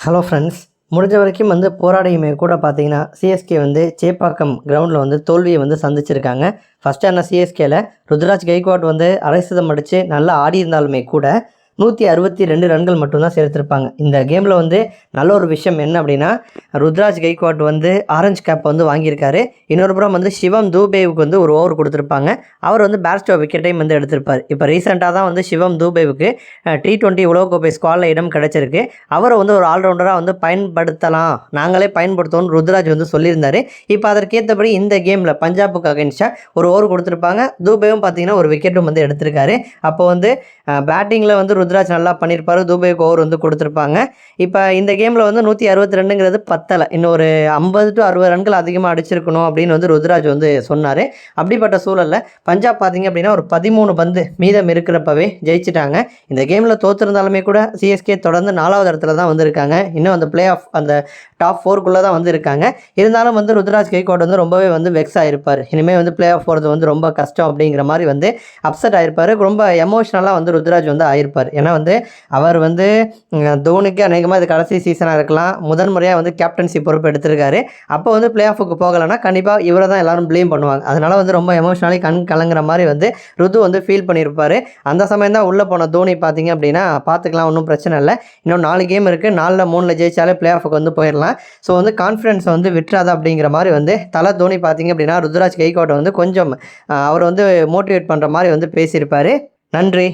Hello friends முடிஞ்ச வரைக்கும் வந்து போராடியுமே கூட பார்த்தீங்கன்னா சிஎஸ்கே வந்து சேப்பாக்கம் கிரவுண்டில் வந்து தோல்வியை வந்து சந்திச்சிருக்காங்க. ஃபஸ்ட்டு என்ன சிஎஸ்கேல ருத்ராஜ் கெய்க்வாட் வந்து அரை சதம் அடித்து நல்லா ஆடி இருந்தாலுமே கூட நூற்றி அறுபத்தி ரெண்டு ரன்கள் மட்டும்தான் சேர்த்துருப்பாங்க. இந்த கேமில் வந்து நல்ல ஒரு விஷயம் என்ன அப்படின்னா ருத்ராஜ் கைக்வாட் வந்து ஆரஞ்சு கேப் வந்து வாங்கியிருக்காரு. இன்னொரு புறம் வந்து சிவம் தூபேவுக்கு வந்து ஒரு ஓவர் கொடுத்துருப்பாங்க. அவர் வந்து பேட்ஸ்டோ விக்கெட்டையும் வந்து எடுத்திருப்பார். இப்போ ரீசெண்டாக தான் வந்து சிவம் தூபேவுக்கு டி டுவெண்ட்டி உலகக்கோப்பை ஸ்குவாடில் இடம் கிடைச்சிருக்கு. அவரை வந்து ஒரு ஆல்ரவுண்டராக வந்து பயன்படுத்தலாம். நாங்களே பயன்படுத்தோம்னு ருத்ராஜ் வந்து சொல்லியிருந்தார். இப்போ அதற்கேற்றபடி இந்த கேமில் பஞ்சாபுக்கு அகேன்ஸ்டாக ஒரு ஓவர் கொடுத்துருப்பாங்க. தூபேவும் பார்த்தீங்கன்னா ஒரு விக்கெட்டும் வந்து எடுத்திருக்காரு. அப்போ வந்து பேட்டிங்கில் வந்து ருத்ராஜ் நல்லா பண்ணியிருப்பார் தூபேவுக்கு ஓவர் வந்து கொடுத்துருப்பாங்க. இப்போ இந்த கேமில் வந்து நூற்றி அறுபத்தி ரெண்டுங்கிறது பத்தலை. இன்னும் ஒரு ஐம்பது டு அறுபது ரன்கள் அதிகமாக அடிச்சிருக்கணும் அப்படின்னு வந்து ருத்ராஜ் வந்து சொன்னார். அப்படிப்பட்ட சூழலில் பஞ்சாப் பார்த்தீங்க அப்படின்னா ஒரு பதிமூணு பந்து மீதம் இருக்கிறப்பவே ஜெயிச்சிட்டாங்க. இந்த கேமில் தோற்றிருந்தாலுமே கூட சிஎஸ்கே தொடர்ந்து நாலாவது இடத்துல தான் வந்திருக்காங்க. இன்னும் அந்த பிளே ஆஃப் அந்த டாப் ஃபோர்க்குள்ளே தான் வந்து இருக்காங்க இருந்தாலும் வந்து ருத்ராஜ் கெய்கோட் வந்து ரொம்பவே வந்து வெக்ஸ் ஆகிருப்பார் இனிமேல் வந்து பிளே ஆஃப் போகிறது வந்து ரொம்ப கஷ்டம் அப்படிங்கிற மாதிரி வந்து அப்செட் ஆகிருப்பார் ரொம்ப எமோஷ்னலாக வந்து ருத்ராஜ் வந்து ஆயிருப்பார். ஏன்னா வந்து அவர் வந்து தோனிக்கு அநேகமாக இது கடைசி சீசனாக இருக்கலாம். முதன் முறையாக வந்து கேப்டன்சி பொறுப்பு எடுத்திருக்காரு. அப்போ வந்து பிளே ஆஃபுக்கு போகலைன்னா கண்டிப்பாக இவரை தான் எல்லாரும் ப்ளேம் பண்ணுவாங்க. அதனால் வந்து ரொம்ப எமோஷனலி கண் கலங்குற மாதிரி வந்து ருது வந்து ஃபீல் பண்ணியிருப்பார். அந்த சமயம் தான் உள்ளே போன தோனி பார்த்தீங்க அப்படின்னா பார்த்துக்கலாம் ஒன்றும் பிரச்சனை இல்லை. இன்னும் நாலு கேம் இருக்குது நாலில் மூணில் ஜெயிச்சாலே பிளே ஆஃபுக்கு வந்து போயிடலாம். ஸோ வந்து கான்ஃபிடன்ஸை வந்து விட்டுறாதா அப்படிங்கிற மாதிரி வந்து தலை தோனி பார்த்தீங்க அப்படின்னா ருத்ராஜ் கெய்கோட்டை வந்து கொஞ்சம் அவர் வந்து மோட்டிவேட் பண்ணுற மாதிரி வந்து பேசியிருப்பார். நன்றி.